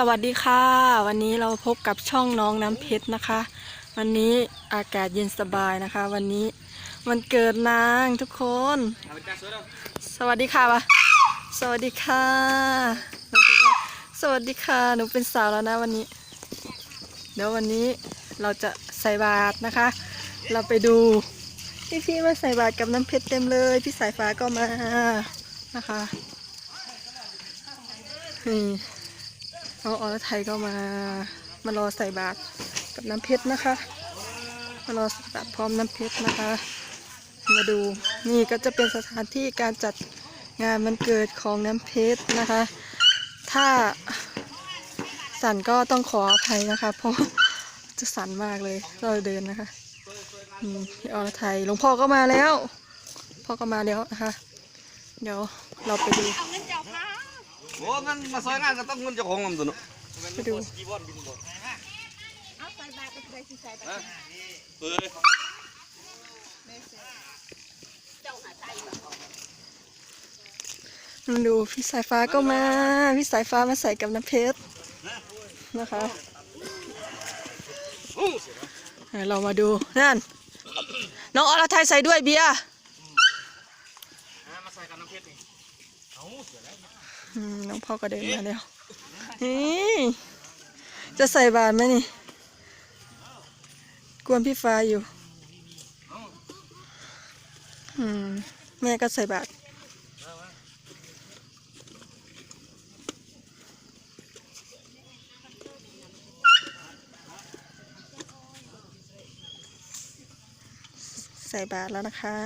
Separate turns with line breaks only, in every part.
สวัสดีค่ะ วันนี้เราพบกับช่องน้องน้ำเพชรนะคะ วันนี้อากาศเย็นสบายนะคะ วันนี้วันเกิดนางทุกคน สวัสดีค่ะวะสวัสดีค่ะ สวัสดีค่ะหนูเป็นสาวแล้วนะวันนี้ เดี๋ยววันนี้เราจะใส่บาตรนะคะ เราไปดูพี่พี่ๆมาใส่บาตรกับน้ำเพชรเต็มเลย พี่สายฟ้าก็มานะคะนี่ น้องอรไทยก็มามารอใส่บาตรกับน้ำเพชรนะคะ มารอใส่บาตรพร้อมน้ำเพชรนะคะ มาดูนี่ก็จะเป็นสถานที่การจัดงานมันเกิดของน้ำเพชรนะคะ ถ้าสั่นก็ต้องขออภัยนะคะ เพราะจะสั่นมากเลยเราเดินนะคะอืมพี่อรไทยหลวงพ่อก็มาแล้ว พ่อก็มาแล้วนะคะ เดี๋ยวเราไปดู
โอ้งั้นมาซอยงานก็ต้องเงินเจ้าของมันตัวเนาะ
ไปดู
เอาใส่บาตรไปใส่ใส่บาตร
เอ้ย
เจ้าหาใส่มา
ดูพี่สายฟ้าก็มา พี่สายฟ้ามาใส่กับน้ำเพชรนะคะเดี๋ยวเรามาดูนั่นน้องอรไทยใส่ด้วยเบียร์
มาใส่กับน้ำเพชรนี่
อืม น้องพ่อก็เดินมาแล้วนี่จะใส่บาตรไหมนี่ กวนพี่ฟ้าอยู่แม่ก็ใส่บาตรใส่บาตรแล้วนะคะ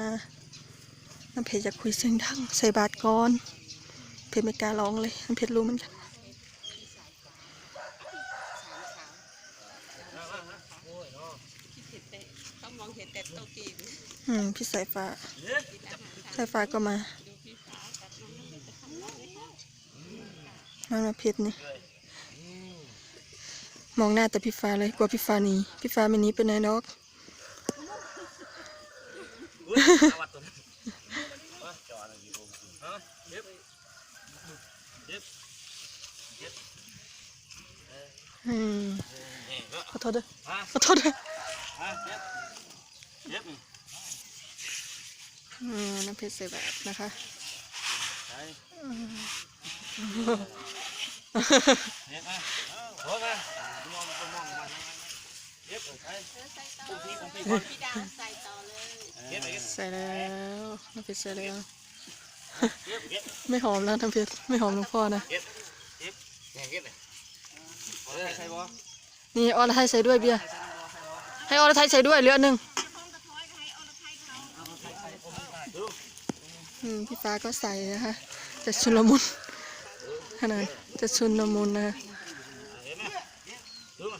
น้ำเพชรจะคุยเสียงดังใส่บาตรก่อน เพชรไม่กล้าร้องเลยน้ำเพชรรู้เหมือนกัน
เขามองเห็นแต่โตะกีน
อืมพี่สายฟ้า สายฟ้าก็มามามาเพชรนี่ มองหน้าแต่พี่ฟ้าเลยกลัวพี่ฟ้าหนีพี่ฟ้าไม่หนีไปไหนนอก
วัดตัวนี้มาจอดอะไรอยู่ผมฮะเย็บเย็บ
อืม
นี่เนาะ
ขอโทษด้วย
ฮะ
ขอโทษด้วย
ฮะเย็บเย็บ
อืมน้ำเพชรใส่แบบนะคะ
ใช่เย็บมาโอ้ยมองมองมาเย็บใช่
ใส่ต่อพี่ดาใส่ต่อเลย
เย็บเย็บ
ใส่แล้วน้ำเพชรใส่แล้ว
เย็บเย็บ
ไม่หอมแล้วน้ำเพชรไม่หอมหลวงพ่อนะ
เย็บเย็บเนี่ยเย็บเลยเอาเลยใช่ปะ
นี่อรไทยใส่ด้วยเบียร์ให้อรไทยใส่ด้วยเหลืออันหนึ่งอืมพี่ฟ้าก็ใส่นะคะจะชุนละมุนขนาดจะชุนละมุนนะคะ
ดูมา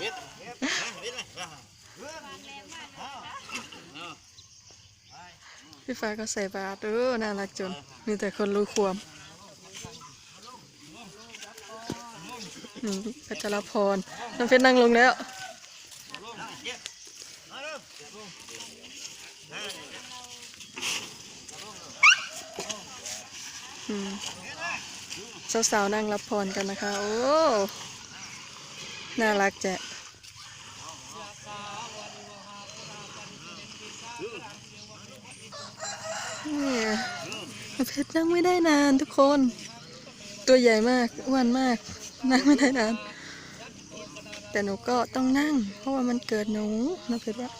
เย็บเย็บเย็บเลย
พี่ฟ้าก็ใส่บาตรเออน่ารักจน มีแต่คนรู้ความ พัชรพรน้องเพชรนั่งลงแล้วอืมสาวๆนั่งรับพรกันนะคะ โอ้ น่ารักจ้ะเนี่ยเพชรนั่งไม่ได้นานทุกคน ตัวใหญ่มากอ้วนมาก นั่งไม่ได้นาน แต่หนูก็ต้องนั่ง เพราะว่ามันเกิดหนูนะเพชรว่า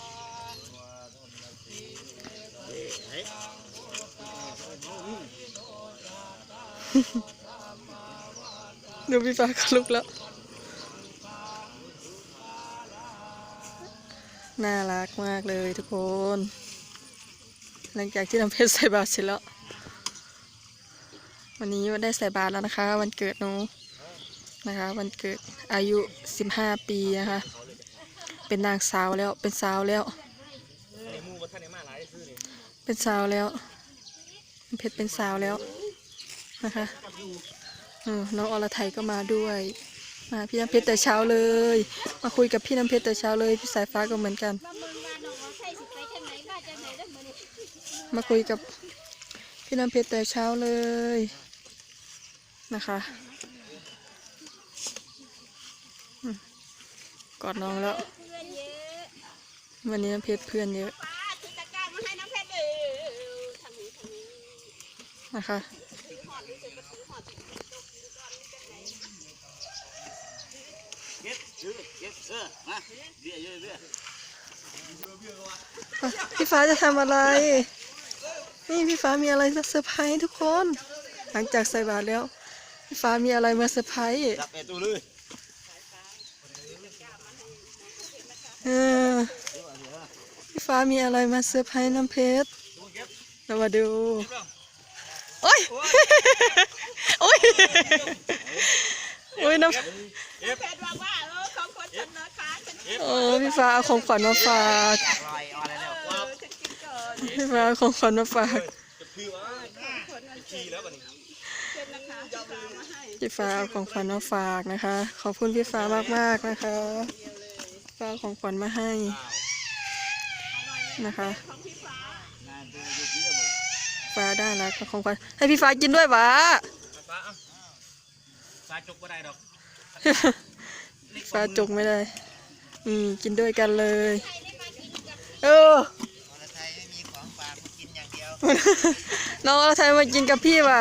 ดูพี่ฟ้าก็ลุกแล้ว น่ารักมากเลยทุกคน หลังจากที่น้ำเพชรใส่บาตรเสร็จแล้ว วันนี้ได้ใส่บาตรแล้วนะคะ วันเกิดหนู นะคะวันเกิดอายุ 15 ปีนะคะ เป็นนางสาวแล้วเป็นสาวแล้ว เป็นสาวแล้วเพชรเป็นสาวแล้วนะคะเออน้องอรไทยก็มาด้วยมาพี่น้ำเพชรแต่เช้าเลย มาคุยกับพี่น้ำเพชรแต่เช้าเลยพี่สายฟ้าก็เหมือนกั
น
มาคุยกับพี่น้ำเพชรแต่เช้าเลยนะคะอืม กอดน้องแล้ว
เพื่อนเยอะ
วันนี้น้ำเพชรเพื่อนเยอะ
ป้าถือตะกร้ามาให้น้องเพชรเลยทางนี้ทางนี้
นะคะ
ถือหอดรู้สึกว่าถือหอดถือตกถือก้อนนี่เป็นไง
เก็บเออเก็บเออมาเบี้ยเยอะเบี้ย
พี่ฟ้าจะทำอะไร นี่พี่ฟ้ามีอะไรมาเซอร์ไพรส์ทุกคน หลังจากใส่บาตรแล้ว พี่ฟ้ามีอะไรมาเซอร์ไพรส์
จับไอ้ตัวเลย
เออพี่ ฟ้ามีอะไรมาเซอร์ไพรส์น้ำเพชรเรามาดู โอ้ย โอ้ย โอ้ยน้ำ
เพชรว่าว่าเออของคนฉันะคะ
โอ้พี่ฟ้าเอาของขวัญมาฝากพี่ฟ้าเอาของขวัญมาฝากพี่ฟ้าเอาของขวัญมาฝากนะคะ ขอบคุณพี่ฟ้ามากๆนะคะ ฟ้าของขวัญมาให้ นะคะ
ของพี่ฟ้า
งานเป็นยุคนี้แล้วบ่
ฟ้าได้แล้วก็ของขวัญให้พี่ฟ้ากินด้วยวะ
ฟ้าเอ้าฟ้าจกบ่ได้ดอก
ฟ้าจกไม่ได้ อืมกินด้วยกันเลย เออน้องเอาไทยมากินกับพี่ว่ะ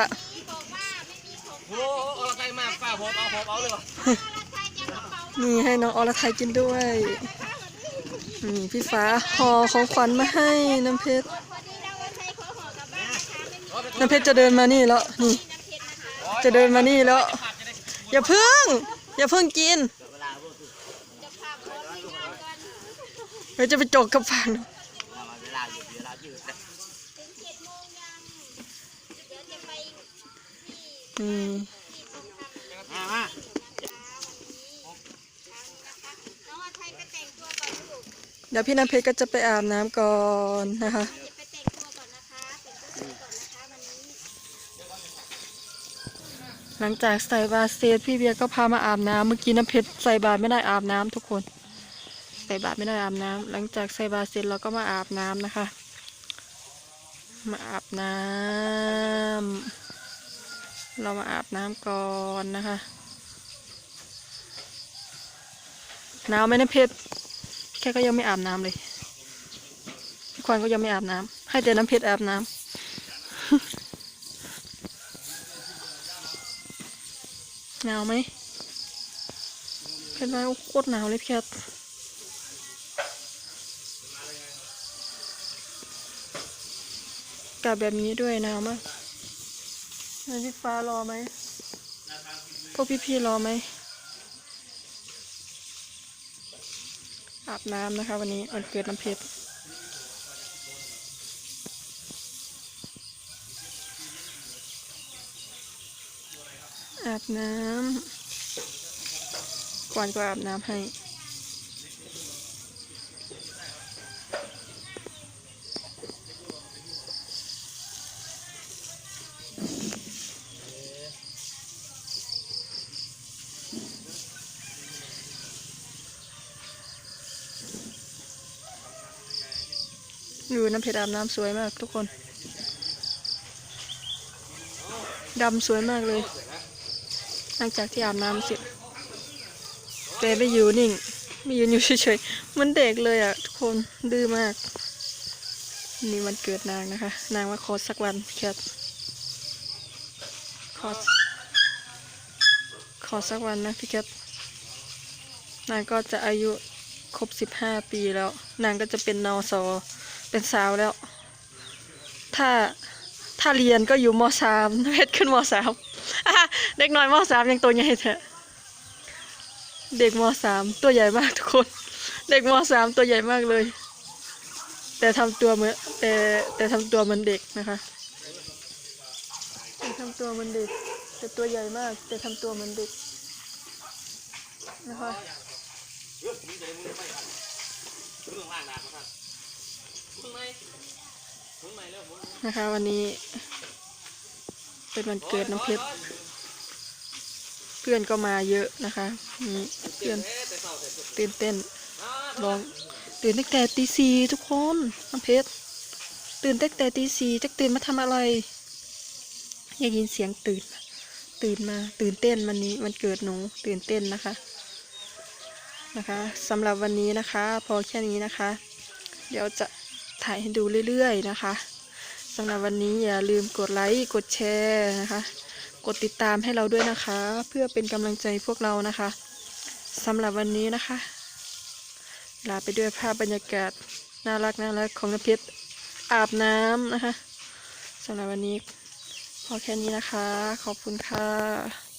โอ้โหเอาละไกลมากป้าผมเอาผมเอาเลยว่ะ
นี่ให้น้องอรไทยกินด้วย นี่พี่ฟ้าห่อของขวัญมาให้น้ำเพชร
น้ำ
เพชรจะเดินมานี่แล้วนี่ จะเดินมานี่แล้ว อย่าพึ่ง อย่าพึ่งกิน
จะพาคนไปงานกัน
เดี๋ยวจะไปจกกับฟัง
อืมงยัง เดี๋ยว
พี่น้ำเพชรก็จะไปอาบน้ำก่อนนะคะหลังจากใส่บาเสร็จพี่เบียร์ก็พามาอาบน้ำเมื่อกี้น้ำเพชรใส่บาไม่ได้อาบน้ำทุกคน ใส่บาไม่ได้อาบน้ำหลังจากใส่บาเสร็จเราก็มาอาบน้ำนะคะ มาอาบน้ำเรามาอาบน้ำก่อนนะคะ หนาวไหมน้ำเพชรแค่ก็ยังไม่อาบน้ำเลยพี่ควันก็ยังไม่อาบน้ำให้แต่น้ำเพชรอาบน้ำหนาวไหมเพชรว่าโคตรหนาวเลยเพี่แคทกลับแบบนี้ด้วยหนาวมากแล้วพี่ฟ้ารอไหมพวกพี่ๆรอไหม อาบน้ำนะคะ วันนี้วันเกิดน้ำเพชรอาบน้ำก่อนก็อาบน้ำให้ ดูน้ำเพชรอาบน้ำสวยมากทุกคนดำสวยมากเลย หลังจากที่อาบน้ำเสร็จแต่ไม่อยู่นิ่ง ไม่ยืนอยู่เฉยๆมันเด็กเลยอะ ทุกคนดื้อมาก นี่วันเกิดนางนะคะ นางว่าขอสักวันพี่แคทขอขอสักวันนะพี่แคทนางก็จะอายุครบสิบห้าปีแล้ว นางก็จะเป็นนอสอ เป็นสาวแล้ว ถ้าถ้าเรียนก็อยู่มสามเพชรขึ้นมสามเด็กน้อยมสามยังตัวใหญ่เถอะเด็กมสามตัวใหญ่มากทุกคน เด็กมสามตัวใหญ่มากเลย แต่ทำตัวเหมือนแต่แต่ทำตัวเหมือนเด็กนะคะแต่ทำตัวเหมือนเด็ก แต่ตัวใหญ่มาก แต่ทำตัวเหมือนเด็กนะคะ
นะคะ
วันนี้ เป็นวันเกิดน้ำเพชรเพื่อนก็มาเยอะนะคะนี่เพื่อน
เอ๊ะแต่เศร้าแต่สุด
ตื่นเต้นร้องตื่นตั้งแต่ตีสี่ทุกคนน้ำเพชรตื่นตั้งแต่ตีสี่จะตื่นมาทำอะไร อยากยินเสียงตื่น ตื่นมาตื่นเต้นวันนี้วันเกิดหนูตื่นเต้นนะคะนะคะสำหรับวันนี้นะคะ พอแค่นี้นะคะ เดี๋ยวจะ ถ่ายให้ดูเรื่อยๆนะคะสำหรับวันนี้อย่าลืมกดไลค์กดแชร์นะคะ กดติดตามให้เราด้วยนะคะ เพื่อเป็นกำลังใจพวกเรานะคะสำหรับวันนี้นะคะ ลาไปด้วยภาพบรรยากาศน่ารักน่ารักของนเพชรอาบน้ำนะคะสำหรับวันนี้พอแค่นี้นะคะ ขอบคุณค่ะ